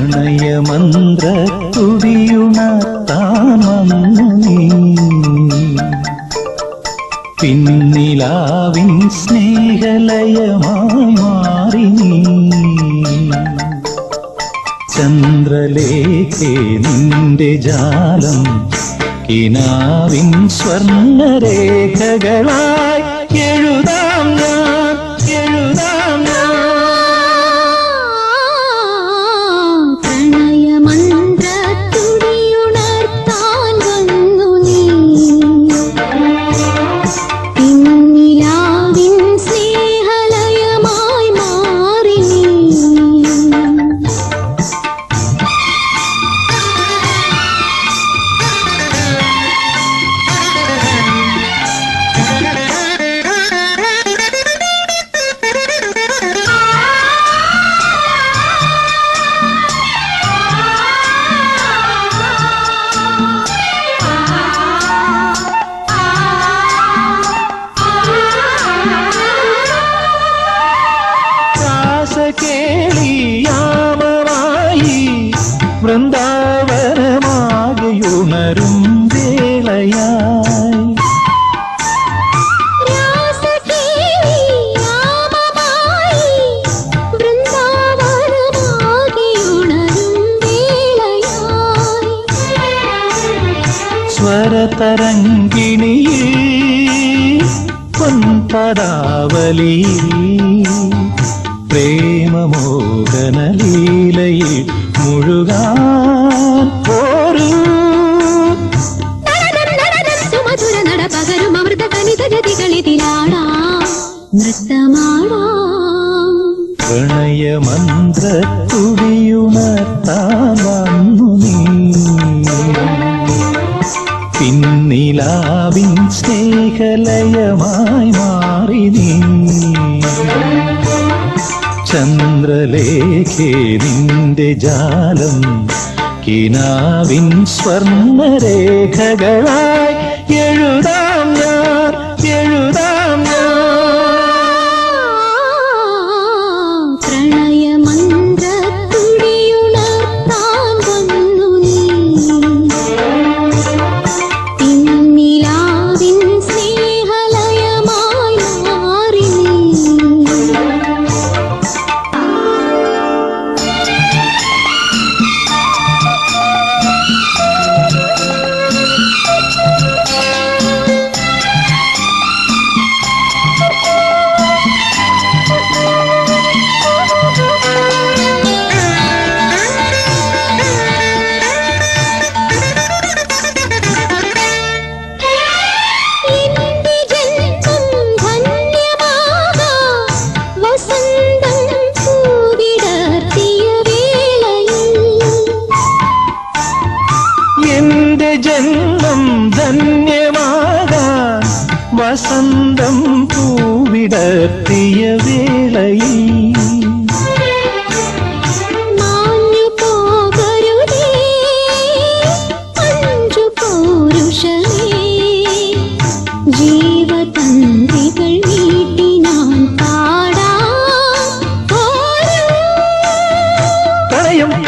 പ്രണയമന്ത്ര മന്ത്ര നീ. പിന്നിലാവിൻ സ്നേഹലയമായി മാറി നീ. ചന്ദ്രലേഖേ നിന്റെ ജാലം കിനാവിൻ സ്വർണരേഖകളായി എഴുതാം ഞാൻ. വൃന്ദാവനമാകെയുണരും വേളയായി രാസകേളിയാമമായി വൃന്ദാവനമാകെയുണരും വേളയായി സ്വരതരംഗിണിയിൽ പൊൻപടാവലിയിൽ പ്രേമമോഹനലീലയിൽ മുഴുകാൻ പോരൂ. സുമധുര നട പകരും അമൃത കനിത ഗതികളിതിലാടാം നൃത്തമാടാം പ്രണയമന്ത്ര തുടിയുണർത്താൻ വന്നു നീ പിന്നിലാവിൻ സ്നേഹലയമായി മാറി നീ ചന്ദ്രലേഖേ നിന്റെ ജാലം. കിനാവിൻ സ്വർണരേഖകളായി എഴുതാം വസന്തം പൂവിടത്തിയ വേളയിൽ ഒരു ജീവതന്ത്രികൾ പാടാം.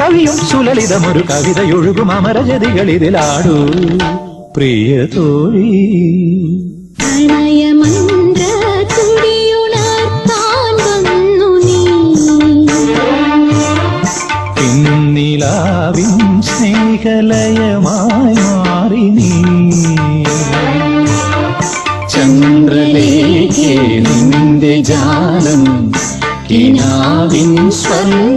കവിയും സുലളിതമൊരു കവിതയൊഴുകും അമരജതികളിതിലാടൂ പ്രിയ തോഴി പ്രണയമന്ത്ര തുടിയുണർത്താൻ വന്നു നീ പിന്നിലാവിൻ സ്നേഹലയമായി മാറി നീ. ചന്ദ്രലേഖേ നിന്റെ ജാലം കിനാവിൻ സ്വർണ